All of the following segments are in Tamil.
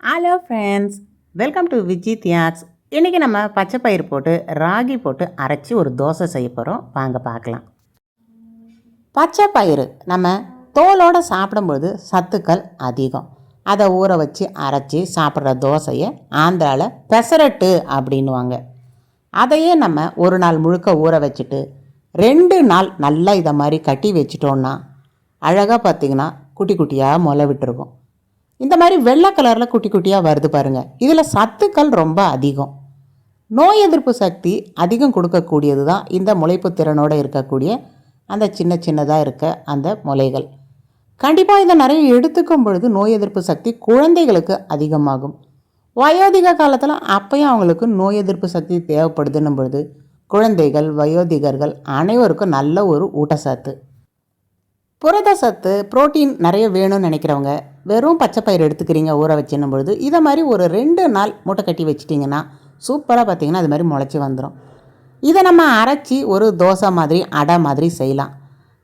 Hello friends welcome to Viji Thiyags இன்றைக்கி நம்ம பச்சை பயிர் போட்டு ராகி போட்டு அரைச்சி ஒரு தோசை செய்ய போகிறோம் வாங்க பார்க்கலாம். பச்சை பயிறு நம்ம தோலோடு சாப்பிடும்பொழுது சத்துக்கள் அதிகம். அதை ஊற வச்சு அரைச்சி சாப்பிட்ற தோசையை ஆந்திராவில் பெசரட்டு அப்படின்னுவாங்க. அதையே நம்ம ஒரு நாள் முழுக்க ஊற வச்சுட்டு ரெண்டு நாள் நல்லா இதை மாதிரி கட்டி வச்சிட்டோன்னா அழகாக பார்த்தீங்கன்னா குட்டி குட்டியாக முளை விட்டுருக்கும் இந்த மாதிரி வெள்ளை கலரில் குட்டி குட்டியாக வருது பாருங்கள் இதில் சத்துக்கள் ரொம்ப அதிகம். நோய் எதிர்ப்பு சக்தி அதிகம் கொடுக்கக்கூடியது தான் இந்த முளைப்பு திறனோடு இருக்கக்கூடிய அந்த சின்ன சின்னதாக இருக்க அந்த முலைகள் கண்டிப்பாக இதை நிறைய எடுத்துக்கும் பொழுது நோய் எதிர்ப்பு சக்தி குழந்தைகளுக்கு அதிகமாகும். வயோதிக காலத்தில் அப்பையும் அவங்களுக்கு நோய் எதிர்ப்பு சக்தி தேவைப்படுதுன்னும் பொழுது குழந்தைகள் வயோதிகர்கள் அனைவருக்கும் நல்ல ஒரு ஊட்டச்சத்து. புரத சத்து புரோட்டீன் நிறைய வேணும்னு நினைக்கிறவங்க வெறும் பச்சை பயிர் எடுத்துக்கிறீங்க ஊற வச்சுன்னும் பொழுது இதை மாதிரி ஒரு ரெண்டு நாள் மூட்டை கட்டி வச்சிட்டிங்கன்னா சூப்பராக பார்த்தீங்கன்னா அது மாதிரி முளைச்சி வந்துடும் இதை நம்ம அரைச்சி ஒரு தோசை மாதிரி அடை மாதிரி செய்யலாம்.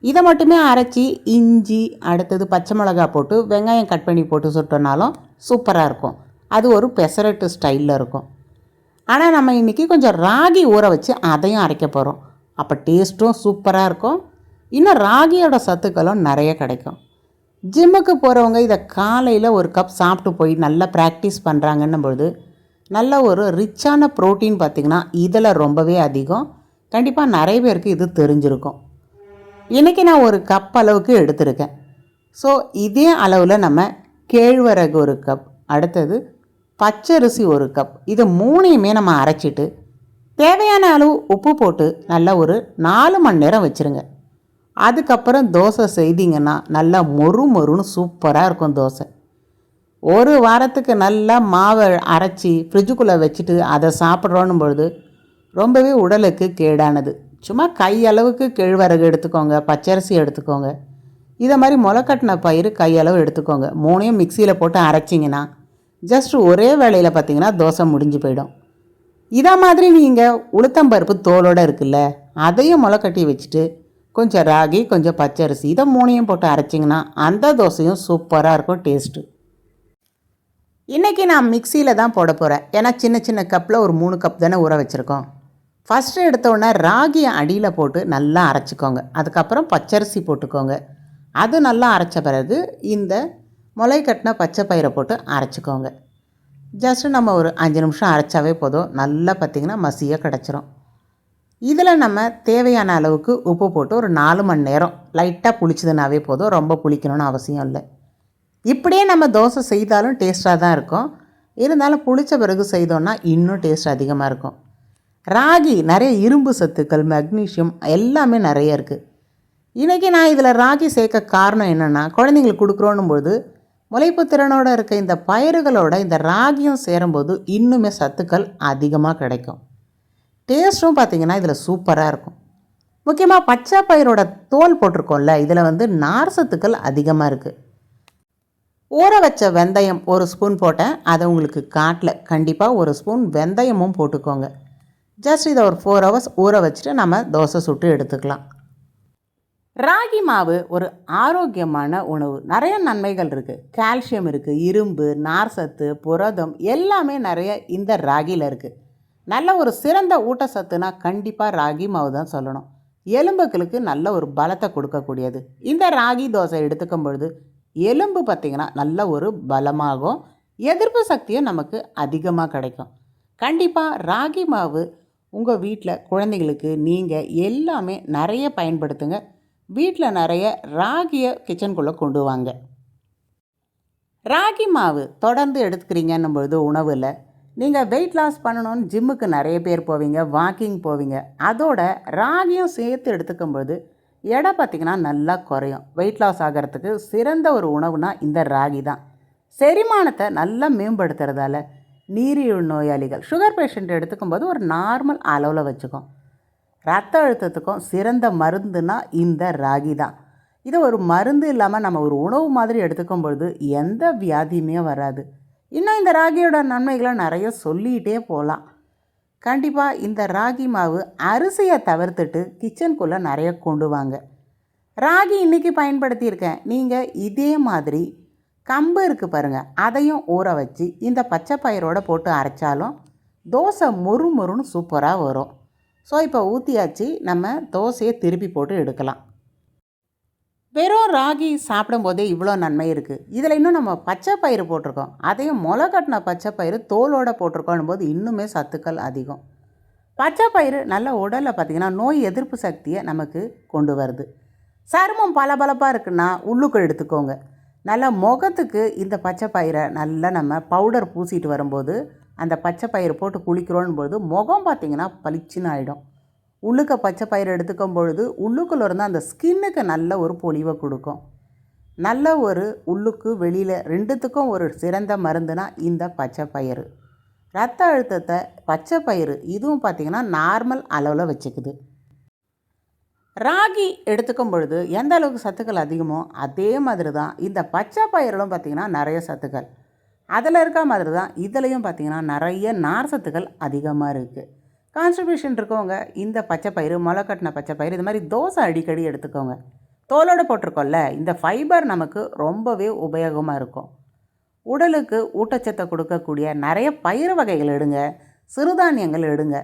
இதை மட்டுமே அரைச்சி இஞ்சி அடுத்தது பச்சை மிளகா போட்டு வெங்காயம் கட் பண்ணி போட்டு சுட்டோனாலும் சூப்பராக இருக்கும். அது ஒரு பெசரட்டு ஸ்டைலில் இருக்கும். ஆனால் நம்ம இன்றைக்கி கொஞ்சம் ராகி ஊற வச்சு அதையும் அரைக்க போகிறோம் அப்போ டேஸ்ட்டும் சூப்பராக இருக்கும். இன்னும் ராகியோட சத்துக்களும் நிறைய கிடைக்கும். ஜிம்முக்கு போகிறவங்க இதை காலையில் ஒரு கப் சாப்பிட்டு போய் நல்லா ப்ராக்டிஸ் பண்ணுறாங்கன்னும் பொழுது நல்ல ஒரு ரிச்சான ப்ரோட்டீன் பார்த்திங்கன்னா இதில் ரொம்பவே அதிகம். கண்டிப்பாக நிறைய பேருக்கு இது தெரிஞ்சிருக்கும். இன்றைக்கி நான் ஒரு கப் அளவுக்கு எடுத்திருக்கேன். ஸோ இதே அளவில் நம்ம கேழ்வரகு ஒரு கப் அடுத்தது பச்சரிசி ஒரு கப் இது மூணையுமே நம்ம அரைச்சிட்டு தேவையான அளவு உப்பு போட்டு நல்லா ஒரு நாலு மணி நேரம் வச்சுருங்க. அதுக்கப்புறம் தோசை செய்தீங்கன்னா நல்லா மொறு மொறுன்னு சூப்பராக இருக்கும் தோசை. ஒரு வாரத்துக்கு நல்லா மாவை அரைச்சி ஃப்ரிட்ஜுக்குள்ளே வச்சுட்டு அதை சாப்பிட்றோன்னும் பொழுது ரொம்பவே உடலுக்கு கேடானது. சும்மா கையளவுக்கு கேழ்வரகு எடுத்துக்கோங்க பச்சரிசி எடுத்துக்கோங்க. இதை மாதிரி முளைக்கட்டின பயிர் கையளவு எடுத்துக்கோங்க. மூணையும் மிக்சியில் போட்டு அரைச்சிங்கன்னா ஜஸ்ட் ஒரே வேளையில் பார்த்தீங்கன்னா தோசை முடிஞ்சு போயிடும். இதை மாதிரி நீங்கள் உளுத்தம்பருப்பு தோலோடு இருக்குல்ல அதையும் முளைக்கட்டி வச்சுட்டு கொஞ்சம் ராகி கொஞ்சம் பச்சரிசி இதை மூணையும் போட்டு அரைச்சிங்கன்னா அந்த தோசையும் சூப்பராக இருக்கும் டேஸ்ட்டு. இன்றைக்கி நான் மிக்சியில் தான் போட போகிறேன் ஏன்னா சின்ன சின்ன கப்பில் ஒரு மூணு கப் தானே ஊற வச்சுருக்கோம். ஃபஸ்ட்டு எடுத்தோடனே ராகியை அடியில் போட்டு நல்லா அரைச்சிக்கோங்க. அதுக்கப்புறம் பச்சரிசி போட்டுக்கோங்க. அது நல்லா அரைச்ச பிறகு இந்த முளை கட்டின பச்சை பயிரை போட்டு அரைச்சிக்கோங்க. ஜஸ்ட்டு நம்ம ஒரு அஞ்சு நிமிஷம் அரைச்சாவே போதும். நல்லா பார்த்திங்கன்னா மசியாக கிடச்சிரும். இதில் நம்ம தேவையான அளவுக்கு உப்பு போட்டு ஒரு நாலு மணி நேரம் லைட்டாக புளிச்சதுனாவே போதும். ரொம்ப புளிக்கணும்னு அவசியம் இல்லை. இப்படியே நம்ம தோசை செய்தாலும் டேஸ்ட்டாக தான் இருக்கும். இருந்தாலும் புளித்த பிறகு செய்தோன்னா இன்னும் டேஸ்ட் அதிகமாக இருக்கும். ராகி நிறைய இரும்பு சத்துக்கள் மெக்னீஷியம் எல்லாமே நிறைய இருக்குது இன்றைக்கி நான் இதில் ராகி சேர்க்க காரணம் என்னென்னா குழந்தைங்களுக்கு கொடுக்குறோன்னும் போது முளைப்பு திறனோடு இருக்க இந்த பயிர்களோட இந்த ராகியும் சேரும்போது இன்னுமே சத்துக்கள் அதிகமாக கிடைக்கும். டேஸ்ட்டும் பார்த்திங்கன்னா இதில் சூப்பராக இருக்கும். முக்கியமாக பச்சை பயிரோட தோல் போட்டிருக்கோம்ல இதில் வந்து நார் சத்துக்கள் அதிகமாக இருக்குது ஊற வச்ச வெந்தயம் ஒரு ஸ்பூன் போட்டேன். அதை உங்களுக்கு காட்டில் கண்டிப்பாக ஒரு ஸ்பூன் வெந்தயமும் போட்டுக்கோங்க. ஜஸ்ட் இதை ஒரு ஃபோர் ஹவர்ஸ் ஊற வச்சுட்டு நம்ம தோசை சுட்டு எடுத்துக்கலாம். ராகி மாவு ஒரு ஆரோக்கியமான உணவு. நிறைய நன்மைகள் இருக்குது கால்சியம் இருக்குது இரும்பு நார்சத்து புரதம் எல்லாமே நிறைய இந்த ராகியில் இருக்குது நல்ல ஒரு சிறந்த ஊட்டச்சத்துனா கண்டிப்பாக ராகி மாவு தான் சொல்லணும். எலும்புகளுக்கு நல்ல ஒரு பலத்தை கொடுக்கக்கூடியது. இந்த ராகி தோசை எடுத்துக்கும் பொழுது எலும்பு பார்த்திங்கன்னா நல்ல ஒரு பலமாகும். எதிர்ப்பு சக்தியும் நமக்கு அதிகமாக கிடைக்கும். கண்டிப்பாக ராகி மாவு உங்கள் வீட்டில் குழந்தைங்களுக்கு நீங்கள் எல்லாமே நிறைய பயன்படுத்துங்க. வீட்டில் நிறைய ராகியை கிச்சனுக்குள்ளே கொண்டு வாங்க. ராகி மாவு தொடர்ந்து எடுத்துக்கிறீங்கன்னும் பொழுது உணவில் நீங்கள் வெயிட் லாஸ் பண்ணணும்னு ஜிம்முக்கு நிறைய பேர் போவீங்க வாக்கிங் போவீங்க. அதோட ராகியும் சேர்த்து எடுத்துக்கும்போது எடை பார்த்திங்கன்னா நல்லா குறையும். வெயிட் லாஸ் ஆகிறதுக்கு சிறந்த ஒரு உணவுனா இந்த ராகி தான். செரிமானத்தை நல்லா மேம்படுத்துறதால நீரிழிவு நோயாளிகள் சுகர் பேஷண்ட் எடுத்துக்கும்போது ஒரு நார்மல் அளவில் வச்சுக்கும். ரத்த அழுத்தத்துக்கும் சிறந்த மருந்துனா இந்த ராகி தான். இது ஒரு மருந்து இல்லாமல் நம்ம ஒரு உணவு மாதிரி எடுத்துக்கும் பொழுது எந்த வியாதியுமே வராது. இன்னும் இந்த ராகியோட நன்மைகளை நிறைய சொல்லிகிட்டே போகலாம். கண்டிப்பாக இந்த ராகி மாவு அரிசியை தவிர்த்துட்டு கிச்சனுக்குள்ளே நிறைய கொண்டு வாங்க. ராகி இன்றைக்கி பயன்படுத்தியிருக்கேன். நீங்கள் இதே மாதிரி கம்பு இருக்குது பாருங்கள் அதையும் ஊற வச்சு இந்த பச்சை பயிரோடு போட்டு அரைச்சாலும் தோசை மொறு மொறுன்னு சூப்பராக வரும். ஸோ இப்போ ஊற்றியாச்சு நம்ம தோசையை திருப்பி போட்டு எடுக்கலாம். வெறும் ராகி சாப்பிடும்போதே இவ்வளோ நன்மை இருக்குது இதில் இன்னும் நம்ம பச்சை பயிறு போட்டிருக்கோம். அதையும் முளை கட்டின பச்சை பயிறு தோலோடு போட்டிருக்கோம் போது இன்னுமே சத்துக்கள் அதிகம். பச்சை பயிறு நல்ல உடலில் பார்த்திங்கன்னா நோய் எதிர்ப்பு சக்தியை நமக்கு கொண்டு வருது. சருமம் பளபளப்பாக இருக்குன்னா உள்ளுக்குள் எடுத்துக்கோங்க. நல்ல முகத்துக்கு இந்த பச்சை பயிரை நல்லா நம்ம பவுடர் பூசிட்டு வரும்போது அந்த பச்சை பயிறு போட்டு குளிக்கிறோன்னு போது முகம் பார்த்திங்கன்னா பளிச்சுன்னு ஆகிடும் உள்ளுக்க பச்சை பயிர் எடுத்துக்கும் பொழுது உள்ளுக்குள்ள இருந்தால் அந்த ஸ்கின்னுக்கு நல்ல ஒரு பொலிவை கொடுக்கும். நல்ல ஒரு உள்ளுக்கு வெளியில் ரெண்டுத்துக்கும் ஒரு சிறந்த மருந்துனா இந்த பச்சை பயிறு. ரத்த அழுத்தத்தை பச்சை பயிறு இதுவும் பார்த்திங்கன்னா நார்மல் அளவில் வச்சுக்குது. ராகி எடுத்துக்கும் பொழுது எந்த அளவுக்கு சத்துக்கள் அதிகமோ அதே மாதிரி தான் இந்த பச்சை பயிரிலும் பார்த்திங்கன்னா நிறைய சத்துக்கள். அதில் இருக்க மாதிரி தான் இதுலேயும் பார்த்திங்கன்னா நிறைய நார் சத்துக்கள் அதிகமாக இருக்குது கான்ஸ்டிபியூஷன் இருக்கவங்க இந்த பச்சை பயிறு முளை கட்டின பச்சை பயிறு இது மாதிரி தோசை அடிக்கடி எடுத்துக்கோங்க. தோலோடு போட்டிருக்கோம்ல இந்த ஃபைபர் நமக்கு ரொம்பவே உபயோகமாக இருக்கும். உடலுக்கு ஊட்டச்சத்தை கொடுக்கக்கூடிய நிறைய பயிறு வகைகள் எடுங்க. சிறுதானியங்கள் எடுங்க.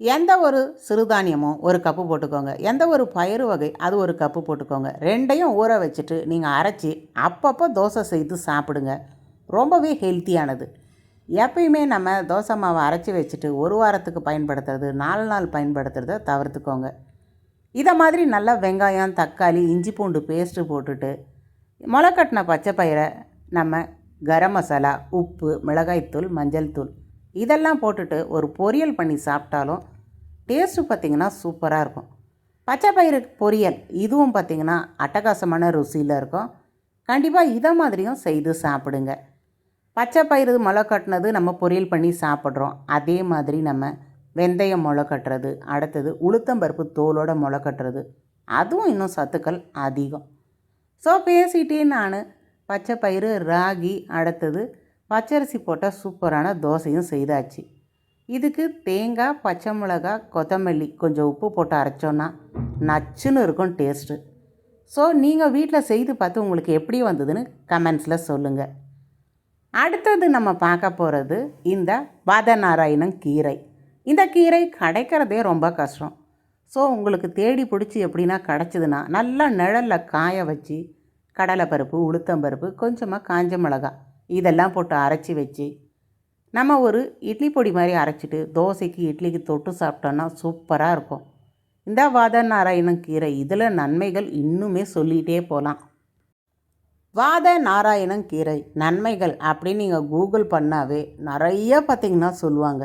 எந்த ஒரு சிறுதானியமும் ஒரு கப்பு போட்டுக்கோங்க. எந்த ஒரு பயிறு வகை அது ஒரு கப்பு போட்டுக்கோங்க. ரெண்டையும் ஊற வச்சுட்டு நீங்கள் அரைச்சி அப்பப்போ தோசை செய்து சாப்பிடுங்க. ரொம்பவே ஹெல்த்தியானது எப்பயுமே நம்ம தோசை மாவை அரைச்சி வச்சுட்டு ஒரு வாரத்துக்கு பயன்படுத்துறது நாலு நாள் பயன்படுத்துறத தவிர்த்துக்கோங்க. இதை மாதிரி நல்லா வெங்காயம் தக்காளி இஞ்சி பூண்டு பேஸ்ட்டு போட்டுட்டு முளைக்கட்டின பச்சை பயிரை நம்ம கரம் மசாலா உப்பு மிளகாய்த்தூள் மஞ்சள் தூள் இதெல்லாம் போட்டுட்டு ஒரு பொரியல் பண்ணி சாப்பிட்டாலும் டேஸ்ட்டு பார்த்திங்கன்னா சூப்பராக இருக்கும். பச்சை பயிறு பொரியல் இதுவும் பார்த்திங்கன்னா அட்டகாசமான ருசியில் இருக்கும். கண்டிப்பாக இதை மாதிரியும் செய்து சாப்பிடுங்க. பச்சை பயிறு முளை கட்டினது நம்ம பொரியல் பண்ணி சாப்பிட்றோம். அதே மாதிரி நம்ம வெந்தயம் முளை கட்டுறது அடுத்தது உளுத்தம்பருப்பு தோலோட முளை கட்டுறது. அதுவும் இன்னும் சத்துக்கள் அதிகம். ஸோ பேசிட்டே நான் பச்சை பயிறு ராகி அடுத்தது பச்சரிசி போட்டால் சூப்பரான தோசையும் செய்தாச்சு. இதுக்கு தேங்காய் பச்சை மிளகா கொத்தமல்லி கொஞ்சம் உப்பு போட்டு அரைச்சோன்னா நச்சுன்னு இருக்கும் டேஸ்ட்டு. ஸோ நீங்கள் வீட்டில் செய்து பார்த்து உங்களுக்கு எப்படி வந்ததுன்னு கமெண்ட்ஸில் சொல்லுங்கள் அடுத்தது நம்ம பார்க்க போகிறது இந்த பாதநாராயணம் கீரை. இந்த கீரை கிடைக்கிறதே ரொம்ப கஷ்டம். ஸோ உங்களுக்கு தேடி பிடிச்சி எப்படின்னா கிடச்சிதுன்னா நல்லா நிழலில் காய வச்சு கடலைப்பருப்பு உளுத்தம்பருப்பு கொஞ்சமாக காஞ்ச மிளகா இதெல்லாம் போட்டு அரைச்சி வச்சு நம்ம ஒரு இட்லி பொடி மாதிரி அரைச்சிட்டு தோசைக்கு இட்லிக்கு தொட்டு சாப்பிட்டோன்னா சூப்பராக இருக்கும். இந்த வாத நாராயணம் கீரை இதில் நன்மைகள் இன்னுமே சொல்லிகிட்டே போகலாம் வாத நாராயணம் கீரை. நன்மைகள் அப்படின்னு நீங்கள் கூகுள் பண்ணாவே நிறைய பார்த்திங்கன்னா சொல்லுவாங்க.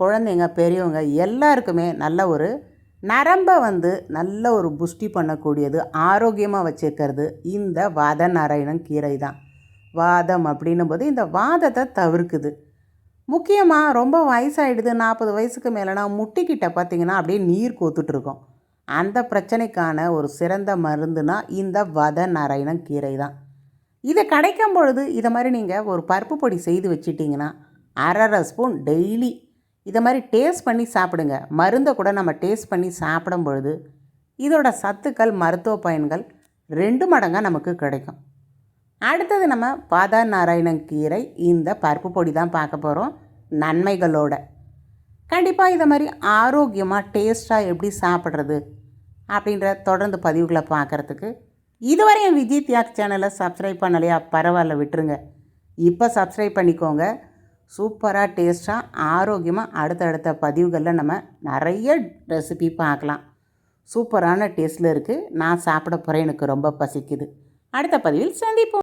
குழந்தைங்க பெரியவங்க எல்லாருக்குமே நல்ல ஒரு நரம்பை வந்து நல்ல ஒரு புஷ்டி பண்ணக்கூடியது ஆரோக்கியமாக வச்சுருக்கிறது இந்த வாத நாராயணம் கீரை தான். வாதம் அப்படின்னும் போது இந்த வாதத்தை தவிர்க்குது. முக்கியமாக ரொம்ப வயசாகிடுது நாற்பது வயசுக்கு மேலேனா முட்டிக்கிட்ட பார்த்திங்கன்னா அப்படியே நீர் கோத்துட்ருக்கோம் அந்த பிரச்சனைக்கான ஒரு சிறந்த மருந்துனா இந்த வத நாராயணம் கீரை தான். இதை கிடைக்கும் பொழுது இதை மாதிரி நீங்கள் ஒரு பருப்பு பொடி செய்து வச்சிட்டிங்கன்னா அரை ஸ்பூன் டெய்லி இதை மாதிரி டேஸ்ட் பண்ணி சாப்பிடுங்க. மருந்தை கூட நம்ம டேஸ்ட் பண்ணி சாப்பிடும் பொழுது இதோட சத்துக்கள் மருத்துவ பயன்கள் ரெண்டு மடங்காக நமக்கு கிடைக்கும். அடுத்தது நம்ம பாதா நாராயணன் கீரை இந்த பருப்பு பொடி தான் பார்க்க போகிறோம் நன்மைகளோட. கண்டிப்பாக இதை மாதிரி ஆரோக்கியமாக டேஸ்ட்டாக எப்படி சாப்பிட்றது அப்படின்ற தொடர்ந்து பதிவுகளை பார்க்குறதுக்கு இதுவரை என் விஜய் தியாக் சேனலை சப்ஸ்கிரைப் பண்ணலையா? பரவாயில்ல விட்டுருங்க. இப்போ சப்ஸ்கிரைப் பண்ணிக்கோங்க. சூப்பராக டேஸ்ட்டாக ஆரோக்கியமாக அடுத்தடுத்த பதிவுகளில் நம்ம நிறைய ரெசிபி பார்க்கலாம். சூப்பரான டேஸ்ட்டில் இருக்குது. நான் சாப்பிட போகிறேன். எனக்கு ரொம்ப பசிக்குது. அடுத்த பதிவில் சந்திப்போம்.